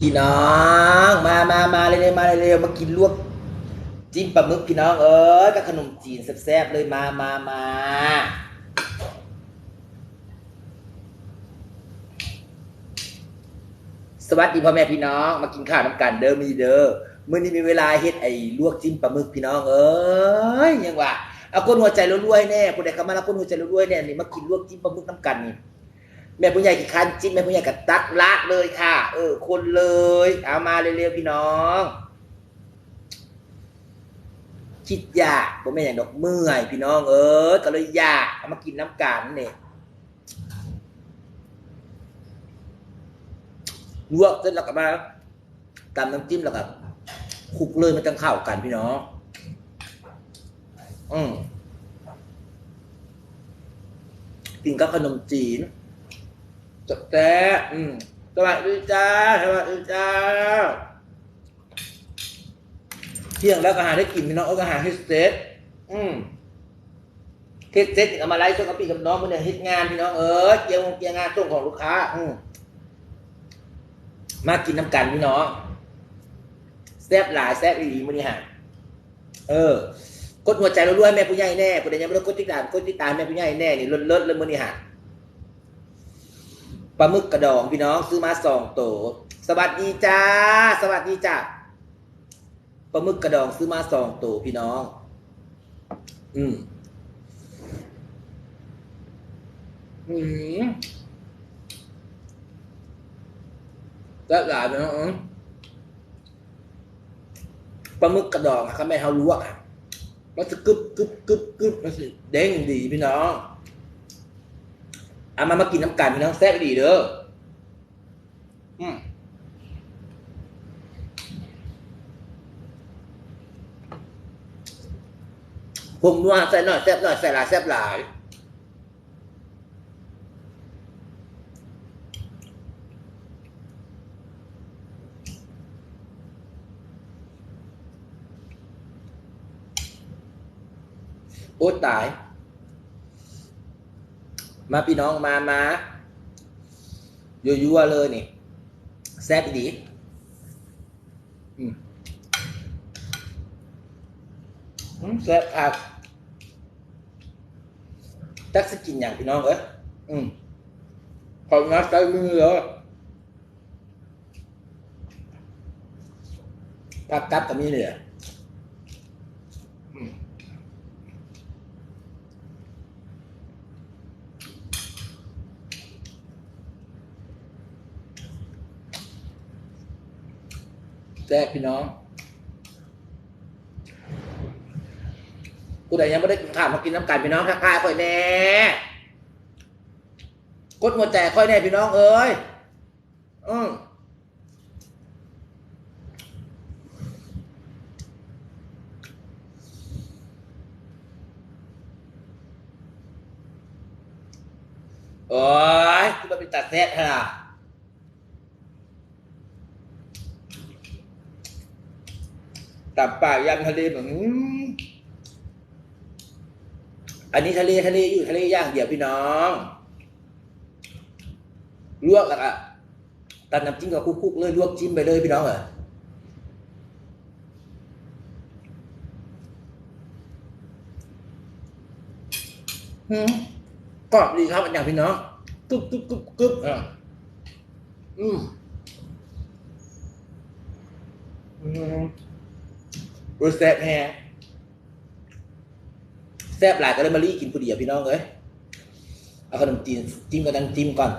พี่น้องมามามาเร็วๆมาเร็วๆมากินลวก จิ้มปลาหมึกพี่น้องเอ้ยกับขนมจีนแซ่บๆเลยมามามาสวัสดีพ่อแม่พี่น้อง มากินข้าวน้ำกันเด้อมีเด้อมื้อนี้มีเวลาเฮ็ดไอ้ลวกจิ้มปลาหมึกพี่น้องเอ้ยยังว่าเอาคนหัวใจรวยๆแน่ผู้ใดเข้ามาแล้วคนหัวใจรวยๆแน่นี่มากินลวกจิ้มปลาหมึกน้ำกันนี่ แม่ผู้ใหญ่กี่คันจิ้มแม่ผู้ใหญ่กับตักลาดเลยค่ะ เออ คนเลย เอามาเร็วๆพี่น้อง คิดยากผมไม่อย่างดอกเมื่อยพี่น้องเออก็เลยยากเอามากินน้ำกันเนี่ยลวกเสร็จแล้วก็มาตำน้ำจิ้มแล้วก็คลุกเลยมันจังเข้ากันพี่น้อง อืมกินกับขนมจีน จบแต่อืมสวัสดีจ้าสวัสดีจ้าเที่ยงแล้วก็หาได้กินพี่น้องก็หาให้เสร็จอืมเฮ็ดเสร็จเอามาไล่ส่งกับพี่กับน้องมันเนี่ยเฮ็ดงานพี่น้องเออเกียงเกียวงานส่งของลูกค้า อืมมากินน้ำกันพี่น้องแซ่บหลายแซ่บอีหลีมื้อนี้ฮะเออกดหัวใจเราด้วยแม่ผู้ใหญ่แน่ผู้ใดยังไม่ได้กดติดตามกดติดตามแม่ผู้ใหญ่แน่นี่เลิศๆเลยมื้อนี้ฮะ ปลาหมึกกระดองพี่น้องซื้อมาสองตัวสวัสดีจ้า สวัสดีจ้าปลาหมึกกระดองซื้อมาสองตัวพี่น้อง อืมอืมแล้วหลายพี่น้องอืมปลาหมึกกระดองอะครับแม่เขาลวกอะมันจะกึบกึบกึบกึบมันจะเด้งดีพี่น้องเอามามากินน้ำกันพี่น้องแซ่บดีเด้ออืมผมนัวใส่หน่อยแซ่บหน่อยใส่หลายแซ่บหลายโอ้ตาย มาพี่น้องมามายั่วๆเลยนี่แซ่บดีอืมแซ่บครับจักสกินอย่างพี่น้องเอ้ยอืมขอบนัดใจมือเลยพักกับกับมีเหลือ แซ่บพี่น้องกูแต่ยังไม่ได้กินข้าวมากินน้ำกันพี่น้องทักทายค่อยแน่กดหัวใจค่อยแน่พี่น้องเอ้ยอืมโอ้ยกูมาเป็นตัดแซ่บฮะ ตับปากยำทะเลแบบอันนี้ทะเลทะเลอยู่ทะเลย่างเดียวพี่น้องลวกแล้วก็ตัดน้ำจิ้มกับคุกๆเลยลวกจิ้มไปเลยพี่น้องเหรอหืมกรอบดีครับอันอย่างพี่น้องกึบกึบกึบกึบอะอืมอืม รสแซ่บแฮะแซ่บหลายก็เลยมารีกินผู้เดียวพี่น้องเอ้ยเอาขนมจีนจิ้มกันดังจิ้มก่อน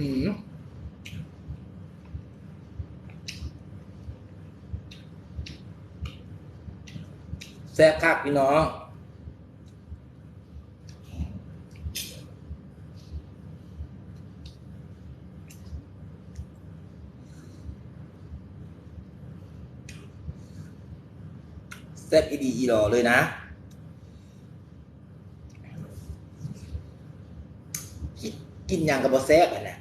แซ่บคักพี่น้องแซ่บอีดีอีหลอเลยนะ กินหยังกับบอแซ่บอะนะ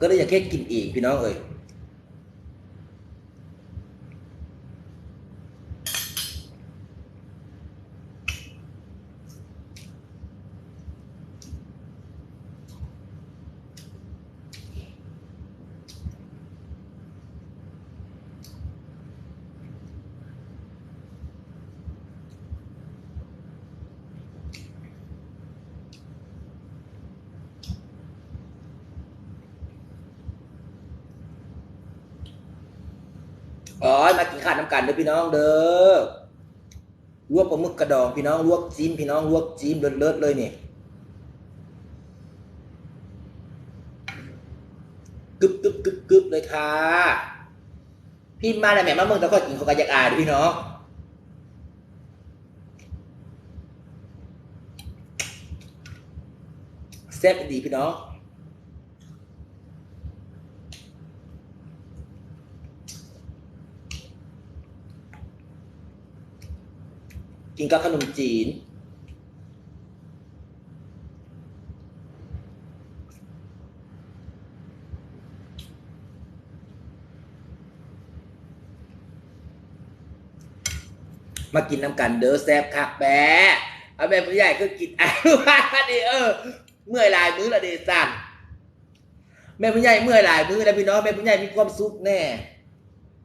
ก็เลยอยากแค่กินเองพี่น้องเอ้ย อ๋อมากินข้าวน้ำกันเด้อพี่น้องเด้อลวกปลาหมึกกระดองพี่น้องลวกจิ้มพี่น้องลวกจิ้มเลิศๆเลยนี่กึบกึบกึบกึบเลยค่ะพี่มาแล้วแม่มาเมืองตะก็กินเขาวกระยากอาดพี่น้องแซ่บดีพี่น้อง กินกับขนมจีน มากินน้ำกันเด้อแซ่บคักแบะเอาแบบผู้ใหญ่ก็กินอะว่าดิเออ เมื่อยลายมื้อละเดซันแม่ผู้ใหญ่เมื่อยหลายมื้อแล้วพี่น้องแม่ผู้ใหญ่มีความสุขแน่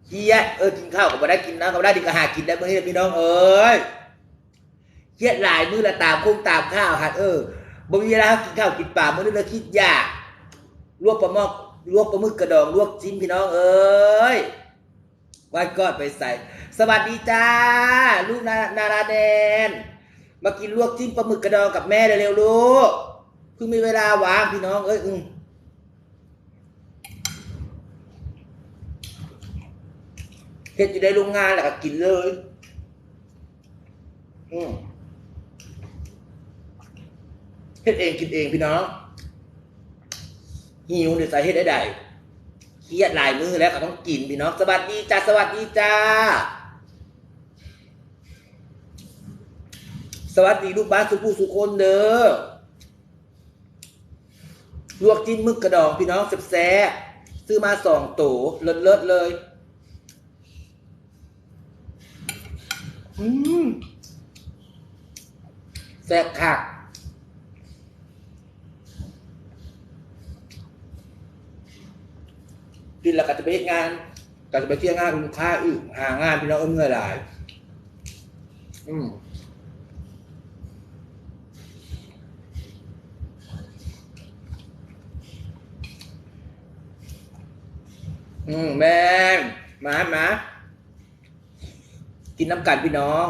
เฮียเออกินข้าวก็บ่ได้กินนะก็บ่ได้ดิก็หากินได้เมื้อนี้พี่น้องเอ้ย เครียดหลายมือละตามคงตามข้าวหัดเออบ่มีเวลากินข้าวกินปลามื้อนี้เลยคิดยากลวกปลาหมอกลวกปลาหมึกกระดองลวกจิ้มพี่น้องเอ้ยวันก่อนไปใส่ สวัสดีจ้า ลูกนานาราแดน มากินลวกจิ้มปลาหมึกกระดองกับแม่เร็วๆลูกเพิ่งมีเวลาว่างพี่น้องเอ้ยอืมเฮ็ดอยู่ในโรงงานแล้วก็กินเลย อืม เฮ็ดเองกินเองพี่น้องหิวเนี่ยใส่เฮ็ดได้ใดเครียดหลายมือแล้วก็ต้องกินพี่น้องสวัสดีจ้าสวัสดีจ้า สวัสดีลูกบ้านสุผู้สุคนเด้อลวกจิ้มมึกกระดองพี่น้องแซ่บๆซื้อมาสองโตเลิศเลิศเลย อืมแซ่บคัก กินแล้วก็จะไปเฮ็ดงานก็จะไปเที่ยวงานคุณค่าอีกหางานพี่น้องเอ้ยเมื่อยหลายอืมอืมแม่มามากินน้ำกันพี่น้อง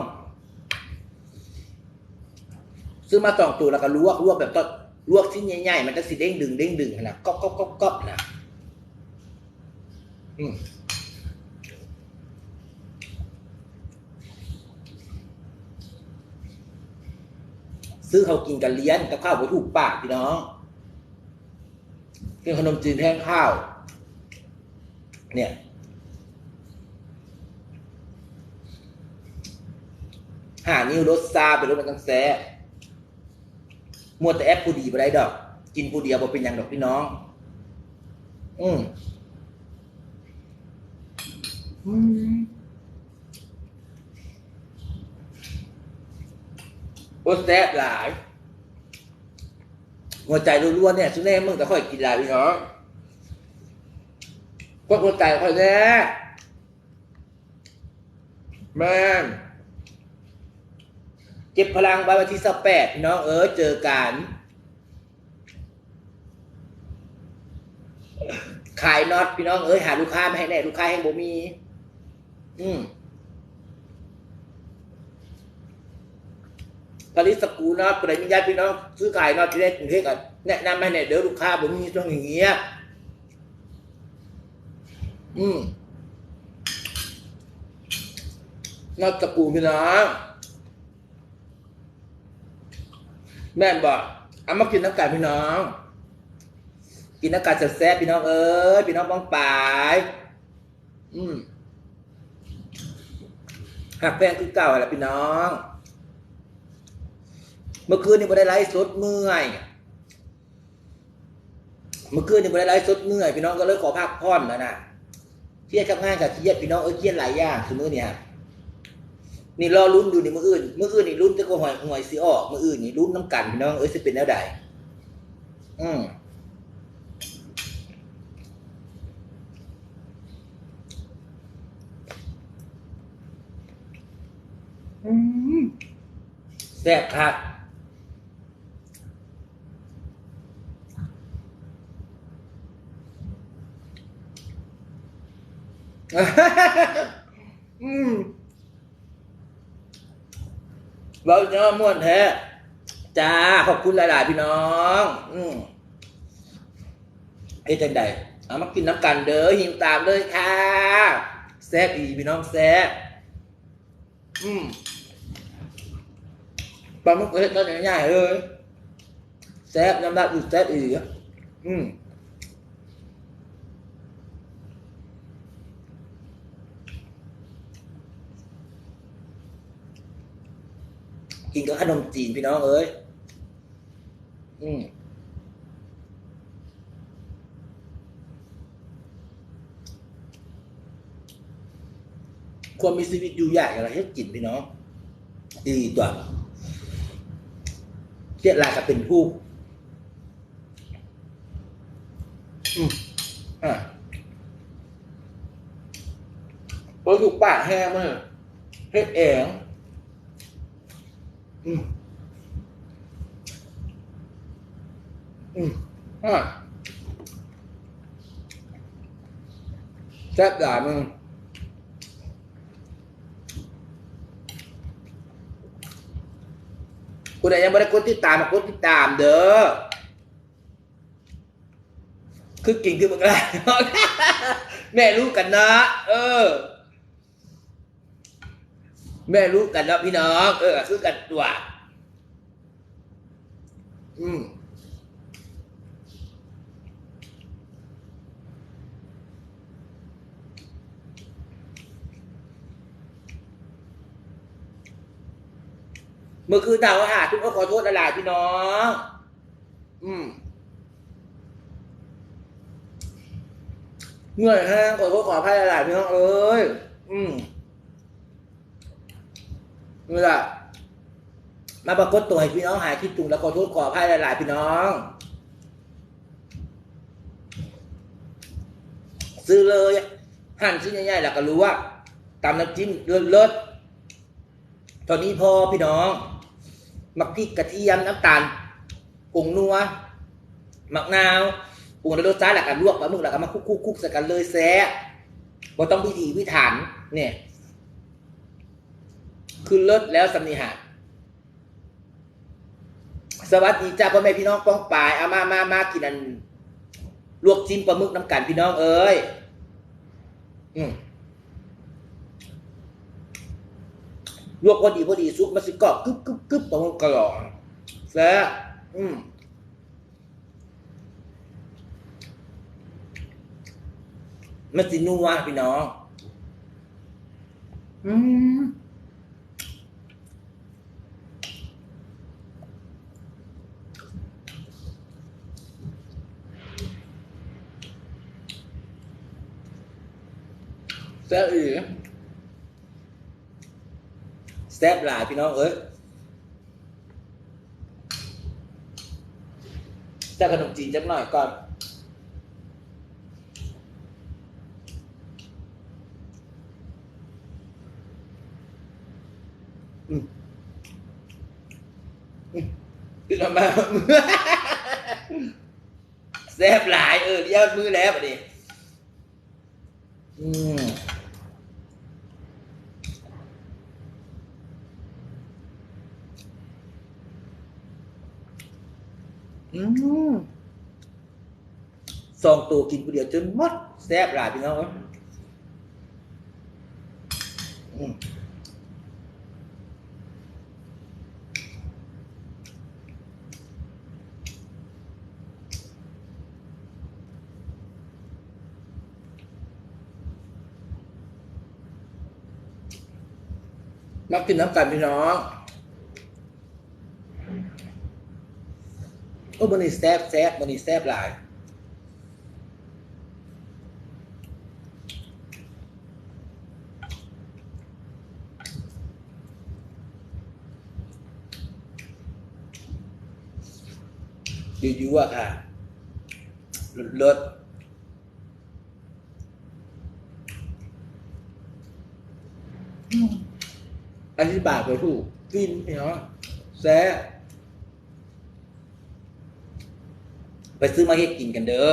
ซื้อมาสองตัวแล้วก็ลวกลวกแบบต้นลวกชิ้นใหญ่ๆมันจะสีเด้งดึงเด้งดึงนะก๊อบก๊อบก๊อบก๊อบนะ ซื้อเขากินกันเลี้ยนกับข้าวไปถูกปากพี่น้องกินขนมจีนแห้งข้าว เนี่ย หานิ้วรสซาไปรถมันกันแซ่มัวแต่แอปผู้ดีไปได้ดอก กินผู้เดียวบ่เป็นอย่างดอกพี่น้อง อืมอืม โอ้แซ่บหลาย หัวใจรัวๆเนี่ยชุดแน่มึงแต่ค่อยกินหลายพี่น้องกหัวใจค่อยแน่แม่เก็บพลังไว้วันที่สิบแปดพี่น้องเออเจอกันขายน็อตพี่น้องเอ้ยหาลูกค้ามาให้แน่ลูกค้าแห่งบ่มี อืมผลิตสกรูน็อตผู้ใดมีญาติพี่น้องซื้อขายน็อตที่ได้กรุงเทพกันแนะนำให้แน่เด้อลูกค้าบ่มีช่วงอย่างเงี้ย อืมน็อตสกรูพี่น้องแม่บอกเอามากินน้ำกันพี่น้อง กินน้ำกันแซ่บๆพี่น้องเอ้ยพี่น้องบ้องปาย อืม หักแพงคือเก่าแหละพี่น้อง เมื่อคืนนี่ไม่ได้ไลฟ์สดเมื่อย เมื่อคืนนี่บริไลฟ์สดเมื่อยพี่น้องก็เลยขอพักผ่อนนะนะเครียดกับงานกับเครียดพี่น้องเอ้ยเครียดหลายอย่างคือมื้อเนี่ยนี่รอลุ้นดูนี่มื้ออื่นมื้ออื่นนี่ลุ้นแต่ก็หวยหวยสิออกมื้ออื่นนี่ลุ้นน้ำกันพี่น้องเอ้ยสิเป็นแนวใดอืม อืมแซ่บครับอืมเราเนาะม่วนแท้จ้า ขอบคุณหลาย ๆ พี่น้อง อืมเอ้จังใดเอามากินน้ำกันเด้อหิวตามเลยค่ะ แซ่บอีพี่น้องแซ่บ อืมปลาหมึกเฮ็ดตอนง่ายๆเลยแซ่บน้ำลายอีกแซ่บอีกอืมกินกับขนมจีนพี่น้องเอ้ยอืม ความมีชีวิตอยู่ยากอะไรให้กินพี่น้องดีตัวเจียลากับเป็นผู้อืมอะโอ้ยถูกปากแห้งมากเฮ็ดเองอืมอืมอะแซ่บหลายมึง คุณใดยังไม่ได้กดติดตามมากดติดตามเด้อคือกิ่งคือมึงอะไรแม่รู้กันนะ เออ แม่รู้กันนะพี่น้อง เออ คือกันตัวอืม มื่อคืนดาวหาทุกคนขอโทษหลายพี่น้อง อืมเหนื่อยแห้งขอโทษขออภัยหลายพี่น้องเอ้ย อืมนี่แหละมาปรากฏตัวให้พี่น้องหายคิดตุงแล้วขอโทษขออภัยหลาย ๆ พี่น้อง ซื้อเลยหั่นชิ้นใหญ่ๆแล้วก็รู้ว่าตำน้ำจิ้มเลิศๆตอนนี้พอพี่น้อง มักพริกกระเทียมน้ำตาลผงนัวมะนาวปรุงในรสชาติแล้วก็ลวกปลาหมึกแล้วก็มาคุกๆๆใส่กันเลยแซ่บ่ต้องพิถีพิถันเนี่ย คือเลิศแล้วสำนีหาสวัสดีจ้าพ่อแม่พี่น้องป้องปายอามามามากินอันลวกจิ้มปลาหมึกน้ำกันพี่น้องเอ้ย อืม ลวกพอดีพอดีซุปมันสิกรอบกึบกึบกึบปลาหมึกกระหล่องแซ่บอืมมันสินัวพี่น้องอืมแซ่บอีก ซ่บหลายพี่น้องเอ้ยจะขนมจีนจักหน่อยก่อน อืมอืมขึ้นมาแซ่บหลายเออเลี้ยมือแล้วอะดิอืม อืมสองตัวกินคนเดียวจนหมดแซ่บหลายพี่น้องมมากินน้ำกันพี่น้อง อ้มันนี่แซบแซบมันนี่แซบหลายยู่ๆอะค่ะลดอธิบายไปถูกฟินเนาะแซ่ ไปซื้อมาให้กินกันเด้อ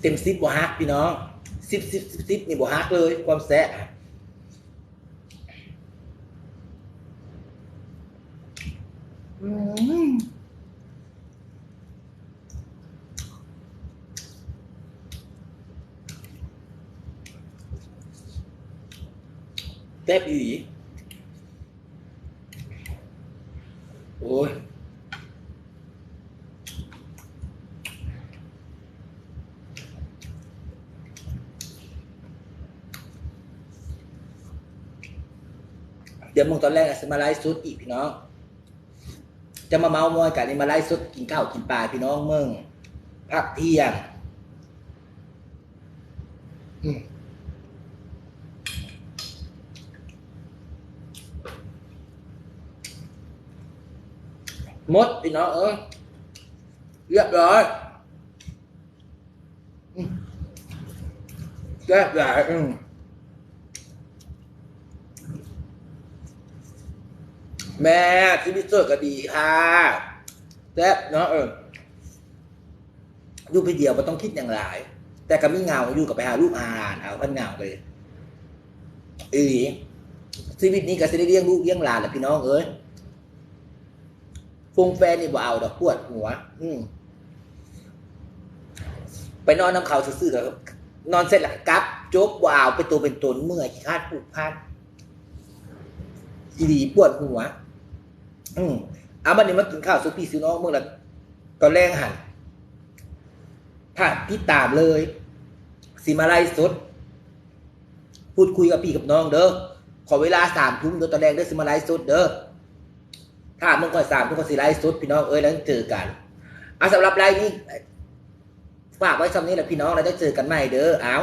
เต็มซิปบ่ฮักพี่น้องซิปซิปซิปนี่บ่ฮักเลย ความแซ่บอะอืมแซ่บอีหลีโอ้ยเดี๋ยวมึงตอนแรกจะมาไลฟ์สดอีกพี่น้อง จะมาเมาส์มอยกันนี่มาไลฟ์สดกินข้าวกินปลาพี่น้องมึงพักเที่ยงอืม มดพี่น้องเอ้ยเรียบร้อยอืมแซ่บหลายอืมแม่ชีวิตสวยก็ดีค่ะแซ่บเนาะเอออยู่ไปเดียวมันต้องคิดอย่างไรแต่ก็ม่เงาอยู่กับไปหาลูกอ่านเอาพันเงาเลยอีชีวิตนี้ก็จะได้เลี้ยงลูกเลี้ยงหลานแหละพี่น้องเอ้ย ฟงแฟนนี่บ่เอาดอกปวดหัว อืมไปนอนน้ำเขาซื่อๆกับนอนเสร็จแล้วกลับจบบ่เอาเป็นตัวเป็นตนเมื่อยคาดผูกพันอีปวดหัว อืมเอาบันนี้มากินข้าวซุปพี่ซื้อน้องเมื่อละตอนแรกหันถ้าพี่ตามเลยสีมาไล่สด พูดคุยกับพี่กับน้องเด้อขอเวลาสามทุ่มเด้อตอนแรกเด้อสีมาไล่สดเด้อ ถ้ามึงก่อนสามทุ่มก็สีไล่สดพี่น้องเอ้ยแล้วเจอกันเอาสำหรับไลฟ์นี้ฝากไว้คำนี้แหละพี่น้องแล้วได้เจอกันใหม่เด้อเอา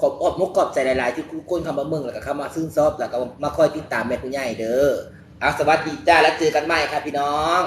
ขอบอบมุกขอบใจหลายๆที่คุณคนคำว่ามึงแล้วก็เข้ามาซึ่งซอบแล้วก็มาคอยติดตามแม่คุณใหญ่เด้อเอาสวัสดีจ้าแล้วเจอกันใหม่ครับพี่น้อง